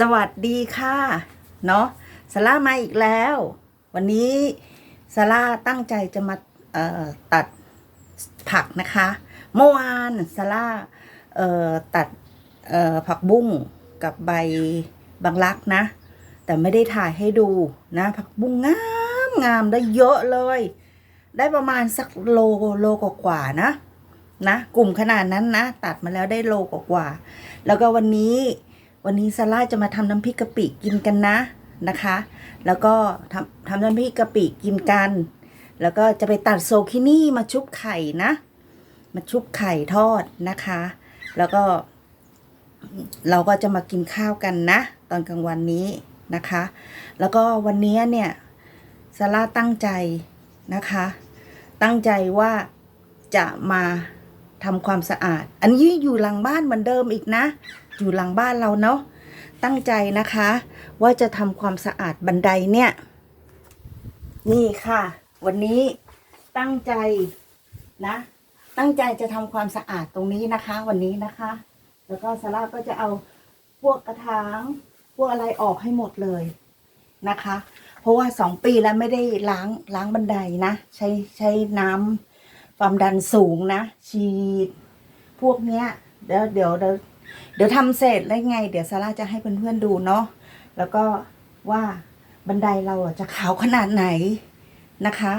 สวัสดีค่ะ เนาะซาร่ามาอีกแล้ว วันนี้ซาร่าตั้งใจจะมาตัดผักนะคะ เมื่อวานซาร่าตัดผักบุ้งกับใบบางรักนะ แต่ไม่ได้ถ่ายให้ดูนะ ผักบุ้งงามงามได้เยอะเลย ได้ประมาณสักโลโลกว่านะนะ กลุ่มขนาดนั้นนะ ตัดมาแล้วได้โลกว่าๆแล้วก็วันนี้ วันนี้ซาร่าจะมาทำน้ำพริกกะปิกินกันนะนะคะ แล้วก็ทำทำน้ำพริกกะปิกินกัน แล้วก็จะไปตัดโซคินี่มาชุบไข่นะ มาชุบไข่ทอดนะคะ แล้วก็เราก็จะมากินข้าวกันนะ ตอนกลางวันนี้นะคะ แล้วก็วันนี้เนี่ยซาร่าตั้งใจนะคะ ตั้งใจว่าจะมาทำความสะอาด อันนี้อยู่หลังบ้านเหมือนเดิมอีกนะ อยู่หลังบ้านเราเนาะตั้งใจนะคะ ว่าจะทำความสะอาดบันไดเนี่ย นี่ค่ะ วันนี้ตั้งใจนะ ตั้งใจจะทำความสะอาดตรงนี้นะคะ วันนี้นะคะ แล้วก็ซาร่าก็จะเอาพวกกระถางพวกอะไรออกให้หมดเลยนะคะ เพราะว่าสองปีแล้วไม่ได้ล้างล้างบันไดนะ ใช้ใช้น้ำความดันสูงนะ ฉีด พวกเนี้ยเดี๋ยวเดี๋ยวเดี๋ยว เดี๋ยวทำเสร็จแล้วไง เดี๋ยวซาร่าจะให้เพื่อนๆดูเนาะแล้วก็ว่าบันไดเราจะขาวขนาดไหนนะคะ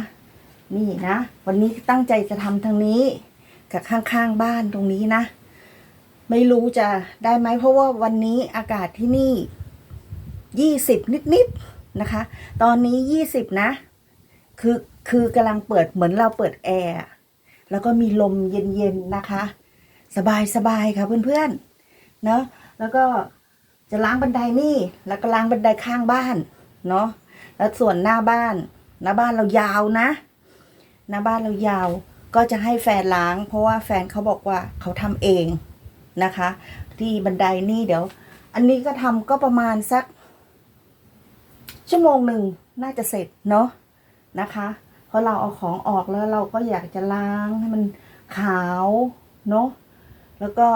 นี่นะ วันนี้ตั้งใจจะทำทางนี้กับข้างๆบ้านตรงนี้นะ ไม่รู้จะได้ไหมเพราะว่าวันนี้อากาศที่นี่ยี่สิบนิดๆนะคะ ตอนนี้ยี่สิบนะ คือคือกำลังเปิดเหมือนเราเปิดแอร์แล้วก็มีลมเย็นๆนะคะ สบายสบายค่ะเพื่อนๆ เนาะแล้วก็จะล้างบันไดนี่ แล้วก็ล้างบันไดข้างบ้าน เนาะแล้วส่วนหน้าบ้าน หน้าบ้านเรายาวนะ หน้าบ้านเรายาวก็จะให้แฟนล้าง เพราะว่าแฟนเขาบอกว่าเขาทำเองนะคะ ที่บันไดนี่เดี๋ยว อันนี้ก็ทำก็ประมาณสัก ชั่วโมงหนึ่งน่าจะเสร็จเนาะนะคะเพราะเราเอาของออกแล้วเราก็อยากจะล้างให้มันขาวเนาะแล้วก็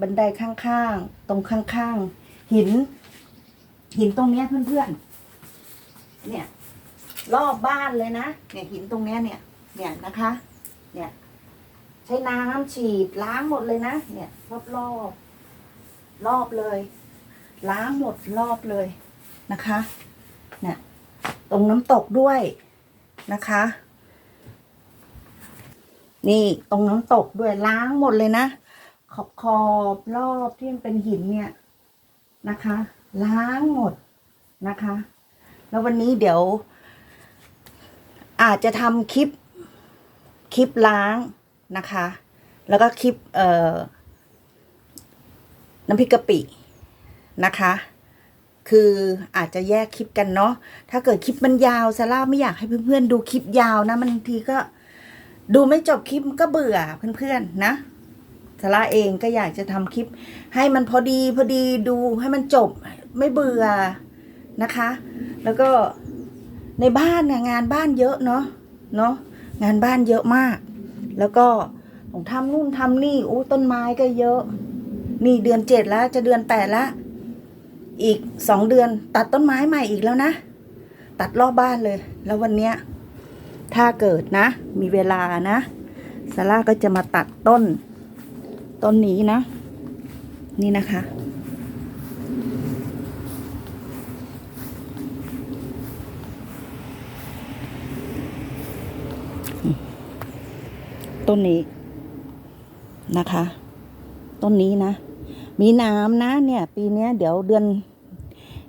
บันไดข้างๆ ตรงข้างๆ หิน หินตรงเนี้ยเพื่อนๆ เนี่ย รอบบ้านเลยนะ เนี่ยหินตรงเนี้ยเนี่ย เนี่ยนะคะ เนี่ย ใช้น้ำฉีดล้างหมดเลยนะ เนี่ยรอบรอบรอบเลย ล้างหมดรอบเลยนะคะ เนี่ย ตรงน้ำตกด้วยนะคะ นี่ตรงน้ำตกด้วยล้างหมดเลยนะ ขอบขอบรอบที่มันเป็นหินเนี่ยนะคะ ล้างหมดนะคะ แล้ววันนี้เดี๋ยว อาจจะทำคลิปคลิปล้างนะคะ แล้วก็คลิปเอ่อน้ำพริกกะปินะคะ คืออาจจะแยกคลิปกันเนาะ ถ้าเกิดคลิปมันยาวซาร่าไม่อยากให้เพื่อนๆดูคลิปยาวนะ มันบางทีก็ดูไม่จบคลิปก็เบื่อเพื่อนๆนะ ซาร่าเองก็อยากจะทำคลิป ให้มันพอดีพอดีดูให้มันจบไม่เบื่อนะคะ แล้วก็ในบ้านนะงานบ้านเยอะเนาะเนาะงานบ้านเยอะมาก แล้วก็ต้องทำนู่นทำนี่อู้ต้นไม้ก็เยอะ นี่เดือนเจ็ดแล้วจะเดือนแปดล้วอีกสองเดือนตัดต้นไม้ใหม่อีกแล้วนะ ตัดรอบบ้านเลย แล้ววันเนี้ยถ้าเกิดนะ มีเวลานะซาร่าก็จะมาตัดต้น ต้นนี้นะ นี่นะคะ ต้นนี้นะคะ ต้นนี้นะ มีน้ำนะเนี่ย ปีนี้เดี๋ยวเดือน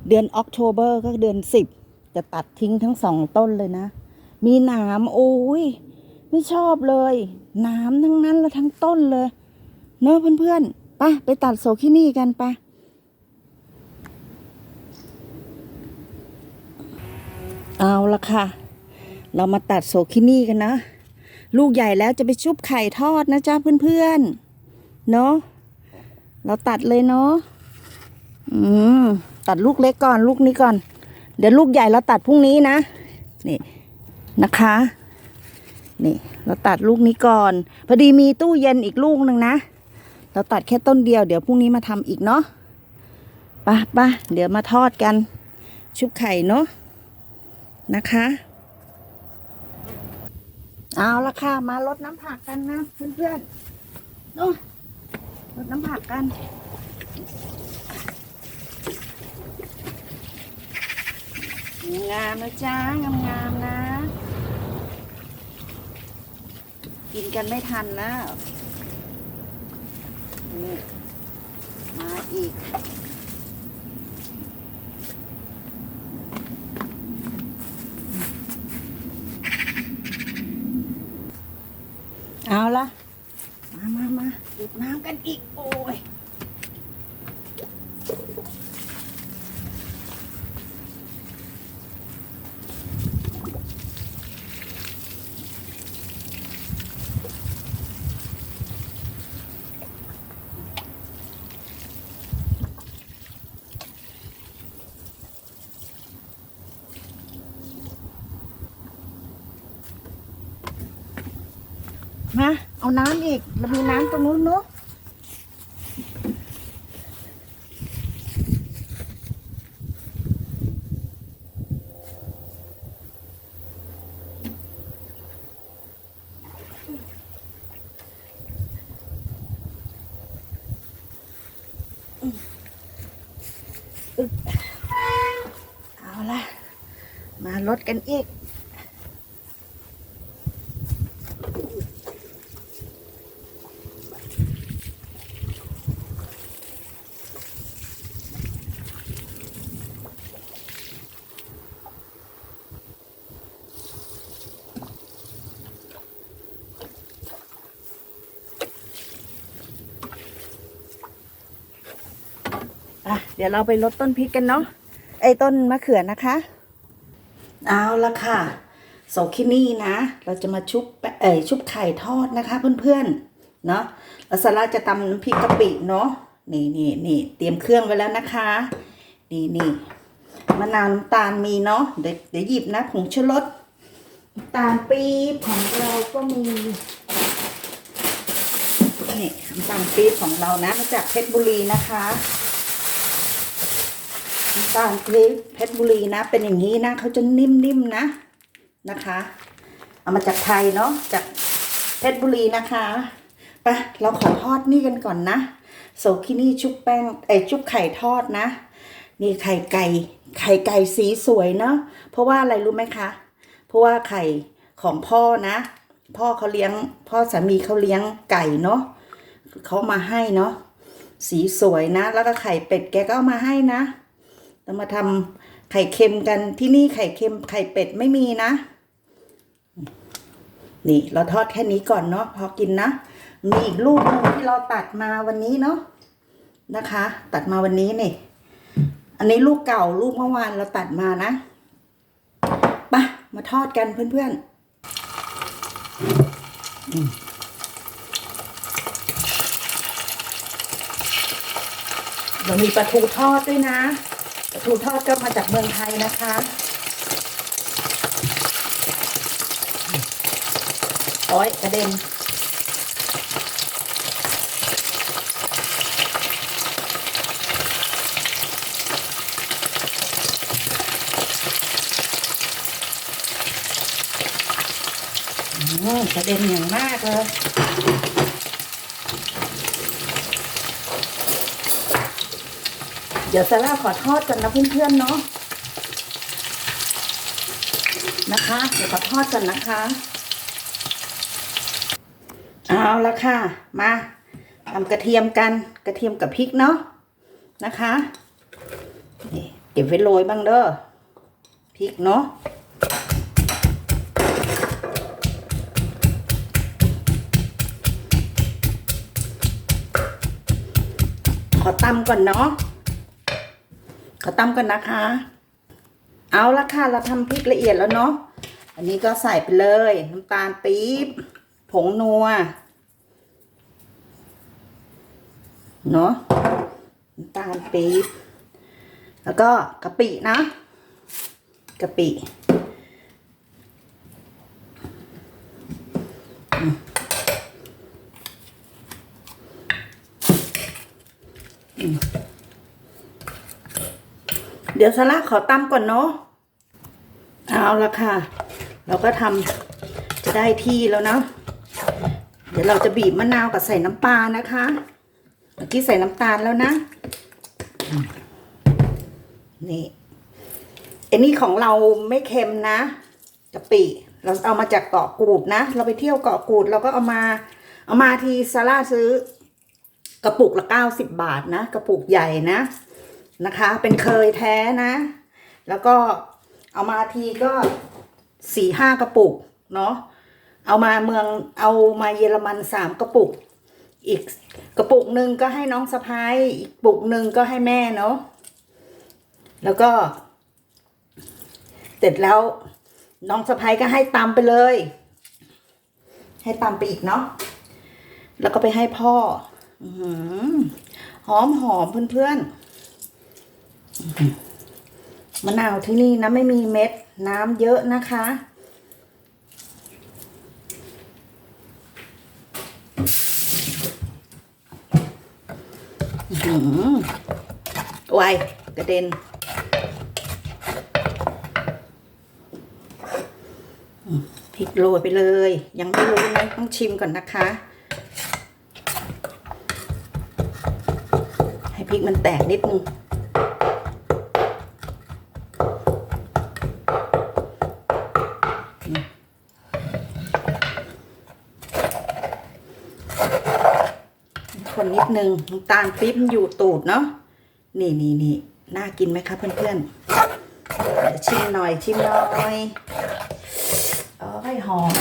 เดือนออกโทเบอร์ก็เดือนสิบจะตัดทิ้งทั้งสองต้นเลยนะ มีหนามโอ้ย ไม่ชอบเลยหนามทั้งนั้นและทั้งต้นเลย เนอะเพื่อนๆไปไปตัดโซคินี่กันไปะเอาละค่ะ เรามาตัดโซคินี่กันนะ ลูกใหญ่แล้วจะไปชุบไข่ทอดนะจ๊ะเพื่อนๆ เนาะเราตัดเลยเนาะอืมตัดลูกเล็กก่อนลูกนี้ก่อน เดี๋ยวลูกใหญ่เราตัดพรุ่งนี้นะ นี่นะคะ นี่ เราตัดลูกนี้ก่อน พอดีมีตู้เย็นอีกลูกหนึ่งนะ เราตัดแค่ต้นเดียวเดี๋ยวพรุ่งนี้มาทำอีกเนาะไปะปะเดี๋ยวมาทอดกัน ชุบไข่เนาะนะคะ เอาละค่ะมาลดน้ำผักกันนะเพื่อนๆเนาะลดน้ำผักกันงามนะจ้างามงามนะ กินกันไม่ทันนะ นี่มาอีก เอาละมามามาดูดน้ำกันอีก โอ้ย มา เอาน้ำอีกเรามีน้ำตรงนู้นเนอะเอาละมาลดกันอีก เดี๋ยวเราไปลดต้นพริกกันเนาะไอ้ต้นมะเขือนะคะ เอาละค่ะโซคินี่นะ เราจะมาชุบแปเอ้ยชุบไข่ทอดนะคะ เพื่อนๆเนาะแล้วซาร่าจะตำน้ำพริกกะปิเนาะนี่นี่นี่เตรียมเครื่องไว้แล้วนะคะ นี่นี่มะนาวน้ำตาลมีเนาะเดี๋ยวเดี๋ยวหยิบนะผงชูรสน้ำตาลปี๊บของเราก็มีนี่น้ำตาลปี๊บของเรานะมาจากเพชรบุรีนะคะ น้ำตาลปี๊บเพชรบุรีนะ เป็นอย่างนี้นะเขาจะนิ่มๆนะนะคะ เอามาจากไทยเนาะจากเพชรบุรีนะคะไปเราขอทอดนี่กันก่อนนะโซคินี่ชุบแป้งไอชุบไข่ทอดนะนี่ไข่ไก่ ไข่ไก่สีสวยเนาะเพราะว่าอะไรรู้ไหมคะ เพราะว่าไข่ของพ่อนะ พ่อเขาเลี้ยง พ่อสามีเขาเลี้ยงไก่เนาะเขามาให้เนาะสีสวยนะ แล้วก็ไข่เป็ดแกก็เอามาให้นะ เรามาทำไข่เค็มกันที่นี่ไข่เค็มไข่เป็ดไม่มีนะ นี่เราทอดแค่นี้ก่อนเนาะพอกินนะมีอีกลูกนึงที่เราตัดมาวันนี้เนาะนะคะ ตัดมาวันนี้นี่ อันนี้ลูกเก่าลูกเมื่อวานเราตัดมานะปะมาทอดกันเพื่อนๆเรามีปลาทูทอดด้วยนะ ปลาทูทอดก็มาจากเมืองไทยนะคะ โอ้ยกระเด็นอืมกระเด็นอย่างมากเลย เดี๋ยวซาร่าขอทอดกันนะเพื่อนๆเนาะนะคะ เดี๋ยวขอทอดกันนะคะ เอาละค่ะ มาทำกระเทียมกันกระเทียมกับพริกเนาะนะคะเก็บไว้โรยบ้างเด้อพริกเนาะขอตำก่อนเนาะ ขอตำก่อนนะคะ เอาละค่ะ เราทำพริกละเอียดแล้วเนาะ อันนี้ก็ใส่ไปเลย น้ำตาลปี๊บ ผงนัว เนาะ น้ำตาลปี๊บ แล้วก็กะปินะ กะปิอ เดี๋ยวซาร่าขอตำก่อนเนาะเอาละค่ะ เราก็ทำจะได้ที่แล้วนะ เดี๋ยวเราจะบีบมะนาวกับใส่น้ำปลานะคะ เมื่อกี้ใส่น้ำตาลแล้วนะ นี่อันนี้ของเราไม่เค็มนะกะปิเราเอามาจากเกาะกูดนะ เราไปเที่ยวเกาะกูดเราก็เอามาเอามาทีซาร่าซื้อกระปุกละเก้าสิบบาทนะ กระปุกใหญ่นะ นะคะ เป็นเคยแท้นะ แล้วก็เอามาทีก็สี่ห้ากระปุกเนาะเอามาเมืองเอามาเยอรมันสามกระปุก อีกกระปุกหนึ่งก็ให้น้องสะพ้ายอีกปุกหนึ่งก็ให้แม่เนาะแล้วก็เสร็จแล้วน้องสะพ้ายก็ให้ตำไปเลย ให้ตำไปอีกเนาะแล้วก็ไปให้พ่อหอมหอมเพื่อนๆ มะนาวที่นี่นะไม่มีเม็ดน้ำเยอะนะคะอื้อหือไวกระเด็น พริกโรยไปเลย ยังไม่รู้นะต้องชิมก่อนนะคะ ให้พริกมันแตกนิดนึงนี่ คนนิดนึงน้ำตาลปี๊บอยู่ตูดเนาะนี่นี่นี่น่ากินไหมคะเพื่อนๆเดี๋ยวชิมหน่อยชิมหน่อยเอ้ยหอม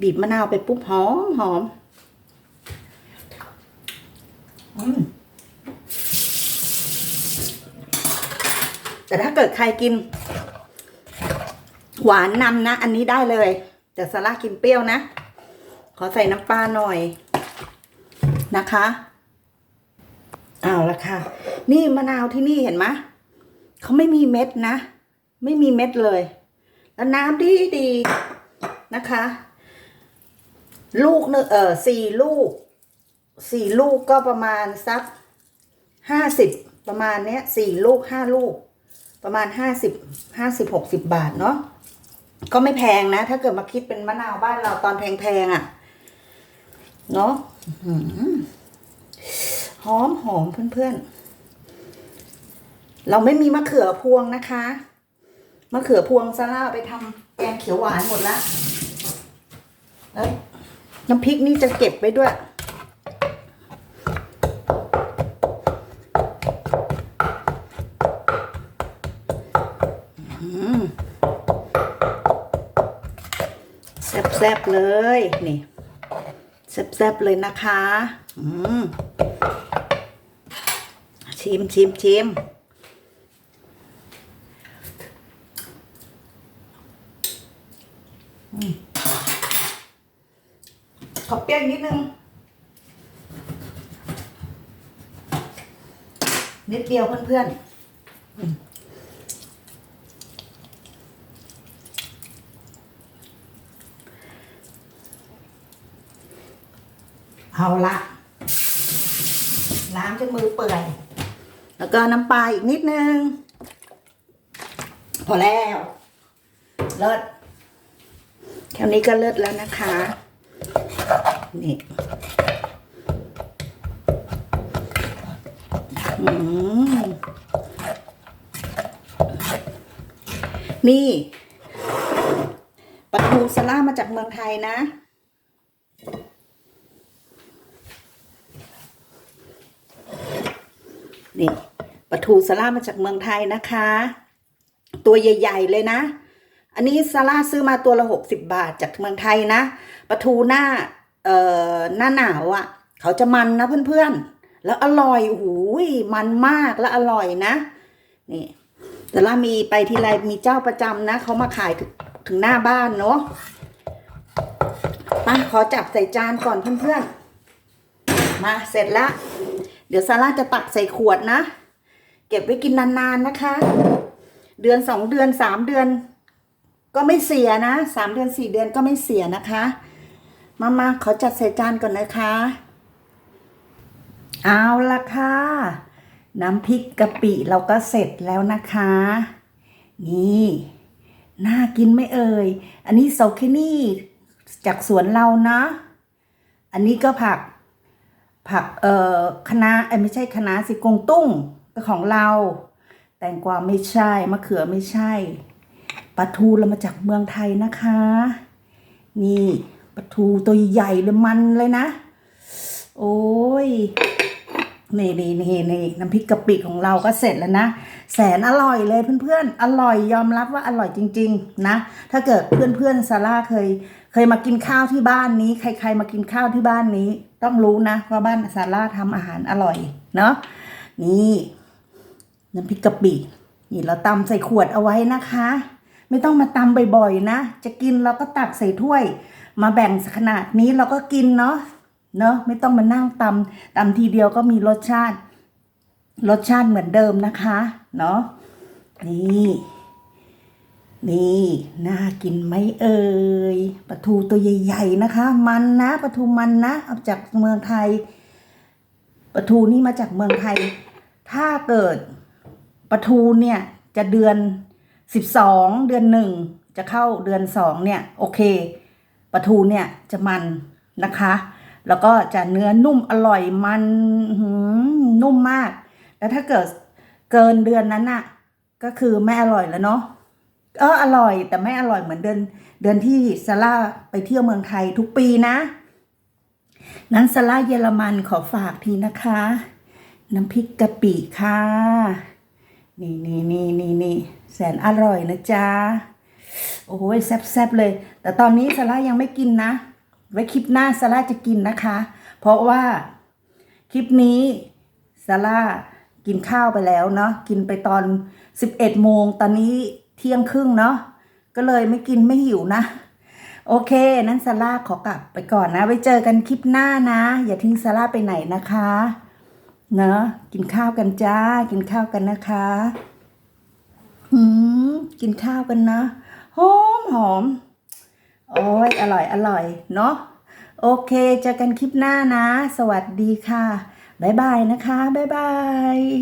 บีบมะนาวไปปุ๊บหอมหอมอืมแต่ถ้าเกิดใครกิน หวานนำนะ อันนี้ได้เลย แต่ซาร่ากินเปรี้ยวนะ ขอใส่น้ำปลาหน่อย นะคะเอาละค่ะ นี่มะนาวที่นี่เห็นไหมเขาไม่มีเม็ดนะ ไม่มีเม็ดเลย แล้วน้ำดีดีนะคะ ลูกเนงเออสี่ลูก สี่ลูกก็ประมาณสักห้าสิบประมาณเนี้ยสี่ลูกห้าลูก ประมาณห้าสิบห้าสิบหกสิบบาทเนาะก็ไม่แพงนะ ถ้าเกิดมาคิดเป็นมะนาวบ้านเราตอนแพงๆอะ่ะ เนาะอื้อหือมหอมเพื่อนๆ เราไม่มีมะเขือพวงนะคะ มะเขือพวงซาร่าเอาไปทำแกงเขียวหวานหมดละแล้วน้ำพริกนี่จะเก็บไว้ด้วยแซ่บๆเลย นี่ แซ่บๆเลยนะคะอืมชิมชิมชิมอืมขอเปรี้ยวนิดนึง นิดเดียวเพื่อนๆ เอาละล้างจนมือเปื่อยแล้วก็น้ำปลาอีกนิดนึง พอแล้วเลิศแค่นี้ก็เลิศแล้วนะคะ นี่นี่ปลาทูสล่ามาจากเมืองไทยนะ นี่ปลาทูซาร่ามาจากเมืองไทยนะคะ ตัวใหญ่ ๆ เลยนะ อันนี้ซาร่าซื้อมาตัวละหกสิบบาทจากเมืองไทยนะปลาทูหน้าเอ่อหน้าหนาวอะ่ะ เขาจะมันนะเพื่อนๆ แล้วอร่อยโอ้โหมันมากแล้วอร่อยนะ นี่แต่ละมีไปทีไรมีเจ้าประจำนะเขามาขายถึงถึงหน้าบ้านเนาะมาขอจับใส่จานก่อนเพื่อนๆ มาเสร็จแล้ว เดี๋ยวซาร่าจะตักใส่ขวดนะ เก็บไว้กินนานๆนะคะ เดือนสองเดือนสามเดือน ก็ไม่เสียนะสามเดือนสี่เดือนก็ไม่เสียนะคะ มามาขอจัดใส่จานก่อนนะคะ เอาละค่ะ น้ำพริกกะปิเราก็เสร็จแล้วนะคะ นี่น่ากินไม่เอ่ย อันนี้โซเคนี่จากสวนเรานะ อันนี้ก็ผัก ผักเอ่อคณะเอ้ไม่ใช่คณะสิกงตุ้งก็ของเรา แตงกวาไม่ใช่มะเขือไม่ใช่ปลาทูเรามาจากเมืองไทยนะคะ นี่ปลาทูตัวใหญ่เลยมันเลยนะ โอ้ยนี่นี่นี่นี่น้ำพริกกะปิของเราก็เสร็จแล้วนะ แสนอร่อยเลยเพื่อนๆ อร่อยยอมรับว่าอร่อยจริง ๆ นะ ถ้าเกิดเพื่อนๆซาร่าเคย เคยมากินข้าวที่บ้านนี้ ใคร ๆ มากินข้าวที่บ้านนี้ ต้องรู้นะว่าบ้านซาร่าทำอาหารอร่อย เนาะนี่น้ำพริกกะปินี่เราตำใส่ขวดเอาไว้นะคะ ไม่ต้องมาตำบ่อยๆนะ จะกินเราก็ตักใส่ถ้วย มาแบ่งขนาดนี้เราก็กินเนาะเนาะไม่ต้องมานั่งตำตำทีเดียวก็มีรสชาติ รสชาติเหมือนเดิมนะคะ เนาะนี่ นี่ น่ากินไหมเอ่ยปลาทูตัวใหญ่ๆนะคะ มันนะปลาทูมันนะเอาจากเมืองไทยปลาทูนี่มาจากเมืองไทย ถ้าเกิดปลาทูเนี่ยจะเดือนสิบสองเดือนหนึ่งจะเข้าเดือนสองเนี่ยโอเคปลาทูเนี่ยจะมันนะคะ แล้วก็จะเนื้อนุ่มอร่อยมันนุ่มมาก แล้วถ้าเกิดเกินเดือนนั้นน่ะก็คือไม่อร่อยแล้วเนาะ เอออร่อย แต่ไม่อร่อยเหมือนเดือนเดือนที่ซาร่าไปเที่ยวเมืองไทยทุกปีนะ นั้นซาร่าเยอรมันขอฝากทีนะคะ น้ำพริกกะปิค่ะ นี่นี่นี่นี่นี่แสนอร่อยนะจ๊ะ โอ้ยแซ่บๆเลย แต่ตอนนี้ซาร่ายังไม่กินนะ ไว้คลิปหน้าซาร่าจะกินนะคะ เพราะว่าคลิปนี้ซาร่ากินข้าวไปแล้วเนาะ กินไปตอน 11โมงตอนนี้ เที่ยงครึ่งเนาะก็เลยไม่กินไม่หิวนะ โอเค นั้นซาร่าขอกลับไปก่อนนะ ไว้เจอกันคลิปหน้านะ อย่าทิ้งซาร่าไปไหนนะคะ เนอะกินข้าวกันจ้า กินข้าวกันนะคะหืมกินข้าวกันนะหอมหอมโอ้ยอร่อยอร่อยเนาะโอเคเจอกันคลิปหน้านะ สวัสดีค่ะ บ๊ายบายนะคะ บ๊ายบาย